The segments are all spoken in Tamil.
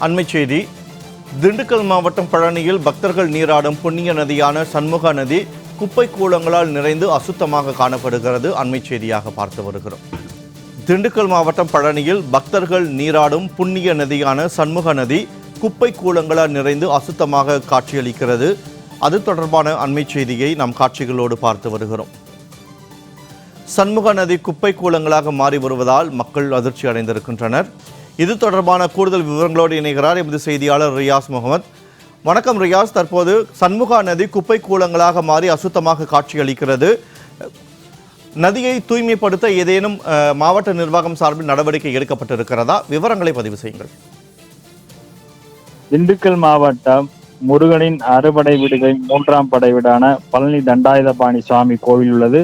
அண்மைச் செய்தி. திண்டுக்கல் மாவட்டம் பழனியில் பக்தர்கள் நீராடும் புண்ணிய நதியான சண்முக நதி குப்பை கூலங்களால் நிறைந்து அசுத்தமாக காணப்படுகிறது. அண்மை செய்தியாக பார்த்து வருகிறோம். திண்டுக்கல் மாவட்டம் பழனியில் பக்தர்கள் நீராடும் புண்ணிய நதியான சண்முக நதி குப்பை கூலங்களால் நிறைந்து அசுத்தமாக காட்சியளிக்கிறது. அது தொடர்பான அண்மைச் செய்தியை நாம் காட்சிகளோடு பார்த்து வருகிறோம். சண்முக நதி குப்பை கூலங்களாக மாறி வருவதால் மக்கள் அதிர்ச்சி அடைந்திருக்கின்றனர். இது தொடர்பான கூடுதல் விவரங்களோடு இணைகிறார் எமது செய்தியாளர் ரியாஸ் முகமது. வணக்கம் ரியாஸ். தற்போது சண்முகா நதி குப்பை கூலங்களாக மாறி அசுத்தமாக காட்சியளிக்கிறது. நதியை தூய்மைப்படுத்த ஏதேனும் அஹ், மாவட்ட நிர்வாகம் சார்பில் நடவடிக்கை எடுக்கப்பட்டிருக்கிறதா? விவரங்களை பதிவு செய்யுங்கள். திண்டுக்கல் மாவட்டம் முருகனின் அறுபடை வீடுகளின் மூன்றாம் படை வீடான பழனி தண்டாயுதபாணி சுவாமி கோவில் உள்ளது.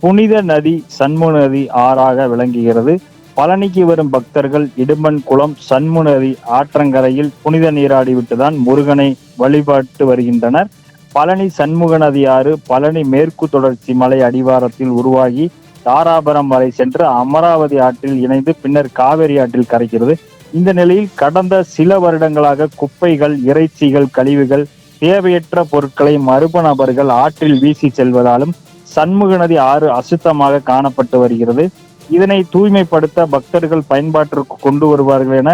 புனித நதி சண்முக நதி ஆறாக விளங்குகிறது. பழனிக்கு வரும் பக்தர்கள் இடும்பன் குளம் சண்முக ஆற்றங்கரையில் புனித நீராடிவிட்டுதான் முருகனை வழிபாட்டு வருகின்றனர். பழனி சண்முக நதி ஆறு பழனி மேற்கு தொடர்ச்சி மலை அடிவாரத்தில் உருவாகி தாராபுரம் வரை சென்று அமராவதி ஆற்றில் இணைந்து பின்னர் காவேரி ஆற்றில் கரைக்கிறது. இந்த நிலையில் கடந்த சில வருடங்களாக குப்பைகள் இறைச்சிகள் கழிவுகள் தேவையற்ற பொருட்களை மர்ம நபர்கள் ஆற்றில் வீசி செல்வதாலும் சண்முக நதி ஆறு அசுத்தமாக காணப்பட்டு வருகிறது. இதனை தூய்மைப்படுத்த பக்தர்கள் பயன்பாட்டிற்கு கொண்டு வருவார்கள் என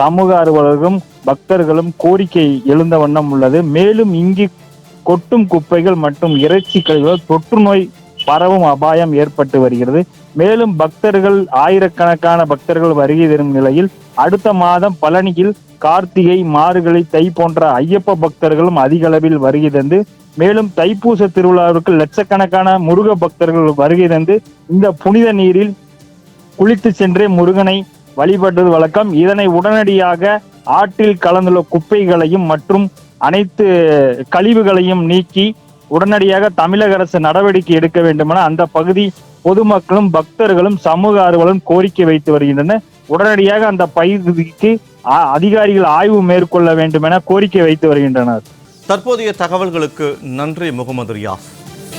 சமூக ஆர்வலர்களும் பக்தர்களும் கோரிக்கை எழுந்த வண்ணம் உள்ளது. மேலும் இங்கு கொட்டும் குப்பைகள் மற்றும் இறைச்சி கழிவுகள் தொற்று நோய் பரவும் அபாயம் ஏற்பட்டு வருகிறது. மேலும் பக்தர்கள் ஆயிரக்கணக்கான பக்தர்கள் வருகை தரும் நிலையில் அடுத்த மாதம் பழனியில் கார்த்திகை மார்கழி தை போன்ற ஐயப்ப பக்தர்களும் அதிக அளவில் வருகை தந்து மேலும் தைப்பூச திருவிழாவிற்கு லட்சக்கணக்கான முருக பக்தர்கள் வருகை தந்து இந்த புனித நீரில் குளித்து சென்றே முருகனை வழிபடுவது வழக்கம். இதனை உடனடியாக ஆற்றில் கலந்துள்ள குப்பைகளையும் மற்றும் அனைத்து கழிவுகளையும் நீக்கி உடனடியாக தமிழக அரசு நடவடிக்கை எடுக்க வேண்டுமென அந்த பகுதி பொதுமக்களும் பக்தர்களும் சமூக ஆர்வலரும் கோரிக்கை வைத்து வருகின்றனர். உடனடியாக அந்த பகுதிக்கு அ- அதிகாரிகள் ஆய்வு மேற்கொள்ள வேண்டும் என கோரிக்கை வைத்து வருகின்றனர். தற்போதைய தகவல்களுக்கு நன்றி முகமது ரியாஸ்.